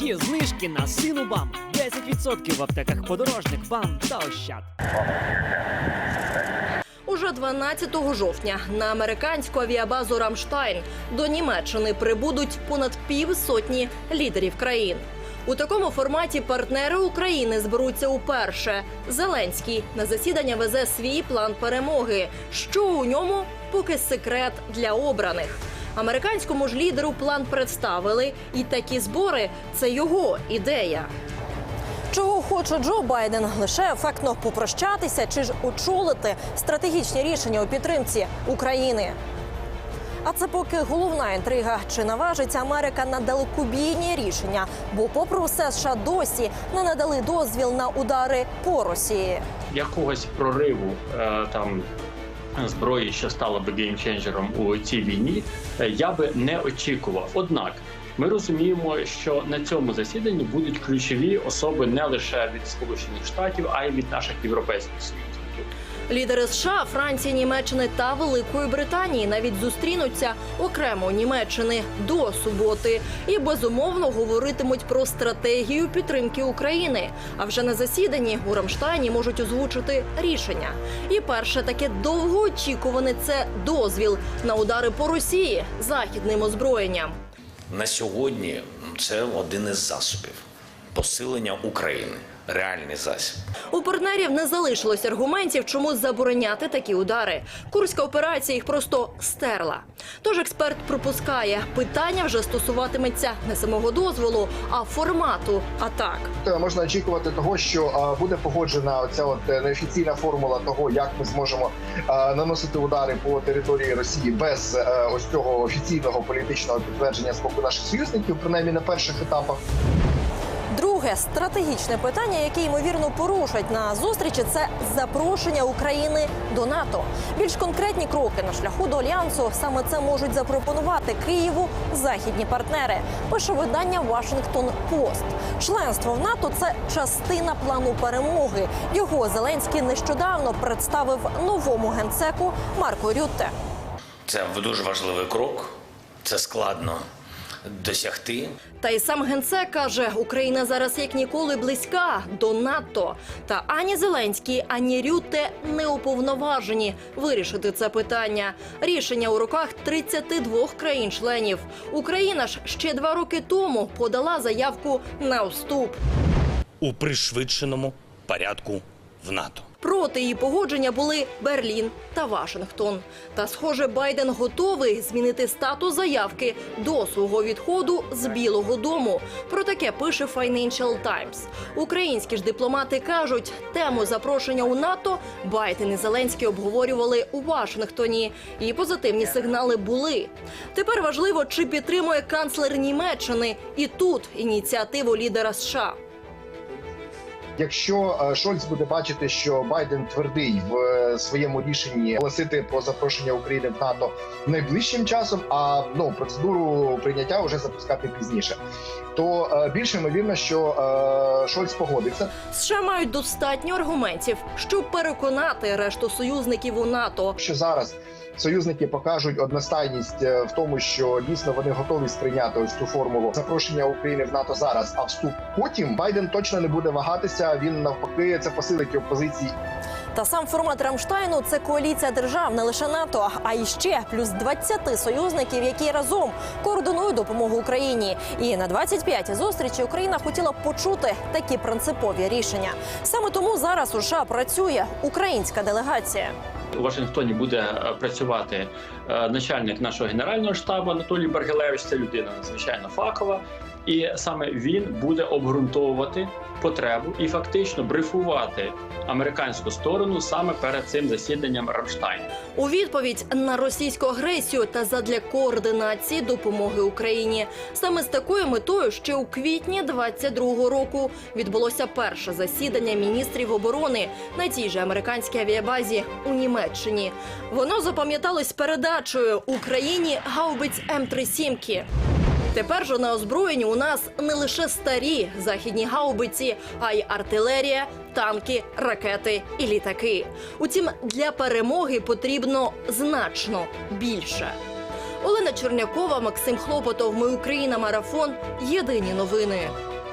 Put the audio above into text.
Є знижки на синубам, 10% в аптеках подорожник, бам та ощад. Уже 12 жовтня на американську авіабазу Рамштайн до Німеччини прибудуть понад півсотні лідерів країн. У такому форматі партнери України зберуться уперше. Зеленський на засідання везе свій план перемоги. Що у ньому поки секрет для обраних. Американському ж лідеру план представили, і такі збори це його ідея. Чого хоче Джо Байден? Лише ефектно попрощатися чи ж очолити стратегічні рішення у підтримці України. А це поки головна інтрига. Чи наважиться Америка на далекобійні рішення? Бо, попри все, США досі не надали дозвіл на удари по Росії. якогось прориву е, там зброї, що стала би геймченджером у цій війні, е, я би не очікував. Однак ми розуміємо, що на цьому засіданні будуть ключові особи не лише від Сполучених Штатів, а й від наших європейських союзників. Лідери США, Франції, Німеччини та Великої Британії навіть зустрінуться окремо Німеччини до суботи і безумовно говоритимуть про стратегію підтримки України. А вже на засіданні у Рамштайні можуть озвучити рішення. І перше таке довгоочікуване це дозвіл на удари по Росії західним озброєнням. На сьогодні це один із засобів посилення України, реальний засіб. У партнерів не залишилось аргументів, чому забороняти такі удари. Курська операція їх просто стерла. Тож експерт пропускає, питання вже стосуватиметься не самого дозволу, а формату атак. Е, можна очікувати того, що е, буде погоджена оця от е, неофіційна формула того, як ми зможемо наносити удари по території Росії без ось цього офіційного політичного підтвердження з боку наших союзників, принаймні на перших етапах. Друге стратегічне питання, яке ймовірно порушать на зустрічі, це запрошення України до НАТО. Більш конкретні кроки на шляху до альянсу саме це можуть запропонувати Києву західні партнери. Пише видання Washington Post. Членство в НАТО це частина плану перемоги. Його Зеленський нещодавно представив новому генсеку Марку Рютте. Це дуже важливий крок. Це складно досягти. Та й сам генсек каже, Україна зараз як ніколи близька до НАТО. Та ані Зеленський, ані Рютте не уповноважені вирішити це питання. Рішення у руках 32 країн-членів. Україна ж ще два роки тому подала заявку на вступ. у пришвидшеному порядку в НАТО. Проти її погодження були Берлін та Вашингтон. Та, схоже, Байден готовий змінити статус заявки до свого відходу з Білого Дому. Про таке пише Financial Times. Українські ж дипломати кажуть, тему запрошення у НАТО Байден і Зеленський обговорювали у Вашингтоні. І позитивні сигнали були. Тепер важливо, чи підтримує канцлер Німеччини і тут ініціативу лідера США. Якщо е, Шольц буде бачити, що Байден твердий в е, своєму рішенні оголосити про запрошення України в НАТО найближчим часом, а ну процедуру прийняття вже запускати пізніше, то е, більше ймовірно, що Шольц погодиться. США мають достатньо аргументів, щоб переконати решту союзників у НАТО. Якщо зараз союзники покажуть одностайність е, в тому, що дійсно вони готові сприйняти ось цю формулу запрошення України в НАТО зараз, а вступ потім Байден точно не буде вагатися. Він навпаки це посилить його позиції Та сам формат Рамштайну це коаліція держав не лише НАТО, а й ще плюс 20 союзників, які разом координують допомогу Україні. І на 25-й зустрічі Україна хотіла почути такі принципові рішення. Саме тому зараз у США працює українська делегація. У Вашингтоні буде е, працювати е, начальник нашого генерального штабу Анатолій Баргелевич. Це людина надзвичайно фахова, і саме він буде обґрунтовувати потребу і фактично брифувати американську сторону саме перед цим засіданням Рамштайн. У відповідь на російську агресію та задля координації допомоги Україні саме з такою метою ще у квітні 22-го року відбулося перше засідання міністрів оборони на тій же американській авіабазі у Німеччині. Воно запам'яталось передачею Україні гаубиць М3 «Сімки». Тепер же на озброєнні у нас не лише старі західні гаубиці, а й артилерія, танки, ракети і літаки. Утім, для перемоги потрібно значно більше. Олена Чернякова, Максим Хлопотов. Ми Україна. Марафон. Єдині новини.